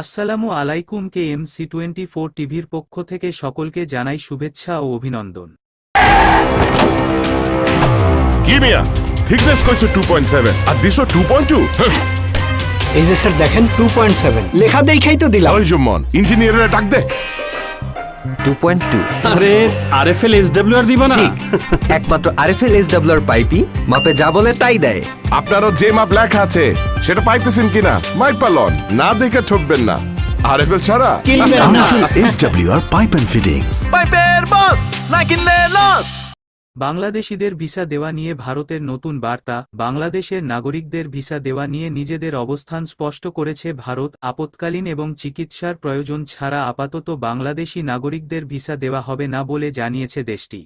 আসসালামু আলাইকুম K M C twenty four টিভির পক্ষ থেকে সকলকে জানাই শুভেচ্ছা ও অভিনন্দন। কি মিয়া থিকনেস কইছো টু পয়েন্ট সেভেন আর দিছো এই যে স্যার দেখেন টু পয়েন্ট সেভেন লেখা দেখেই তো দিলাম। ওই জম্মন ইঞ্জিনিয়ারের ডাক দে। টু পয়েন্ট টু আরে আরএফএল এসডব্লিউ দিবা না? একমাত্র আরএফএল এস পাইপই মাপে যা বলে তাই দেয়। আপনারও যে মাপ লেখা আছে সেটা পাইতেছেন কিনা? মাইক পালন না দেখে ঠকবেন না। আর এফ ছাড়া কিনবেন না। Pipe and Fittings. পাইপের বস না কিনলে লস বাংলাদেশিদের ভিসা দেওয়া নিয়ে ভারতের নতুন বার্তা, বাংলাদেশের নাগরিকদের ভিসা দেওয়া নিয়ে নিজেদের অবস্থান স্পষ্ট করেছে ভারত, আপৎকালীন এবং চিকিৎসার প্রয়োজন ছাড়া আপাতত বাংলাদেশি নাগরিকদের ভিসা দেওয়া হবে না বলে জানিয়েছে দেশটি।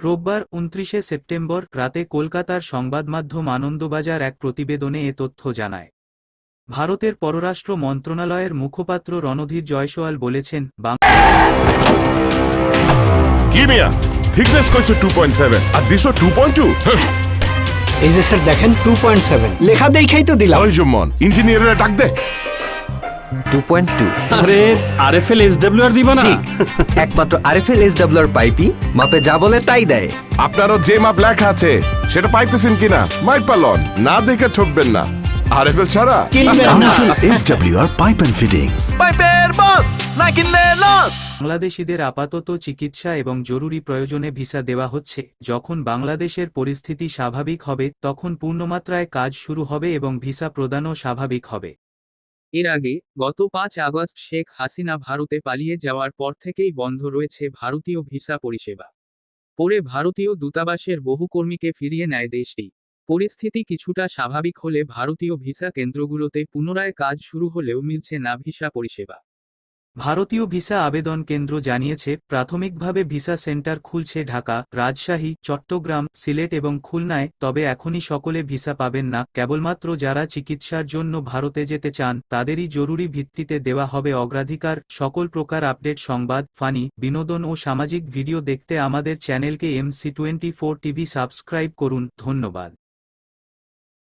রোববার উনত্রিশে সেপ্টেম্বর রাতে কলকাতার সংবাদমাধ্যম আনন্দবাজার এক প্রতিবেদনে এ তথ্য জানায়। ভারতের পররাষ্ট্র মন্ত্রণালয়ের মুখপাত্র রণধীর জয়সওয়াল বলেছেন বাং কি মিয়া থিকনেস কইছো টু পয়েন্ট সেভেন আর দিছো টু পয়েন্ট টু এই যে স্যার দেখেন টু পয়েন্ট সেভেন লেখা দেখেই তো দিলাম। ওই জম্মন ইঞ্জিনিয়ারের ডাক দে। টু পয়েন্ট টু আরে আরএফএল এসডব্লিউ আর দিবা না? একমাত্র আরএফএল এস ডাব্লিউ আর পাইপই মাপে যা বলে তাই দেয়। আপনারও যে মাপ লেখা আছে সেটা পাইতেছেন কিনা মাইক পালন। না দেখে ঠকবেন না। আর এফ ছাড়া কিনবেন না। SWR Pipe and Fittings. পাইপের বস না কিনলে লস বাংলাদেশিদের আপাতত চিকিৎসা এবং জরুরি প্রয়োজনে ভিসা দেওয়া হচ্ছে। যখন বাংলাদেশের পরিস্থিতি স্বাভাবিক হবে, তখন পূর্ণমাত্রায় কাজ শুরু হবে এবং ভিসা প্রদানও স্বাভাবিক হবে। এর আগে, গত পাঁচ আগস্ট শেখ হাসিনা ভারতে পালিয়ে যাওয়ার পর থেকেই বন্ধ রয়েছে ভারতীয় ভিসা পরিষেবা। পরে ভারতীয় দূতাবাসের বহু কর্মীকে ফিরিয়ে নেয় দেশটি। পরিস্থিতি কিছুটা স্বাভাবিক হলে ভারতীয় ভিসা কেন্দ্রগুলোতে পুনরায় কাজ শুরু হলেও মিলছে না ভিসা পরিষেবা। ভারতীয় ভিসা আবেদন কেন্দ্র জানিয়েছে, প্রাথমিকভাবে ভিসা সেন্টার খুলছে ঢাকা, রাজশাহী, চট্টগ্রাম, সিলেট এবং খুলনায়, তবে এখনই সকলে ভিসা পাবেন না। কেবলমাত্র যারা চিকিৎসার জন্য ভারতে যেতে চান, তাদেরই জরুরি ভিত্তিতে দেওয়া হবে অগ্রাধিকার। সকল প্রকার আপডেট, সংবাদ, ফানি, বিনোদন ও সামাজিক ভিডিও দেখতে আমাদের চ্যানেলকে MC twenty four TV subscribe করুন। ধন্যবাদ।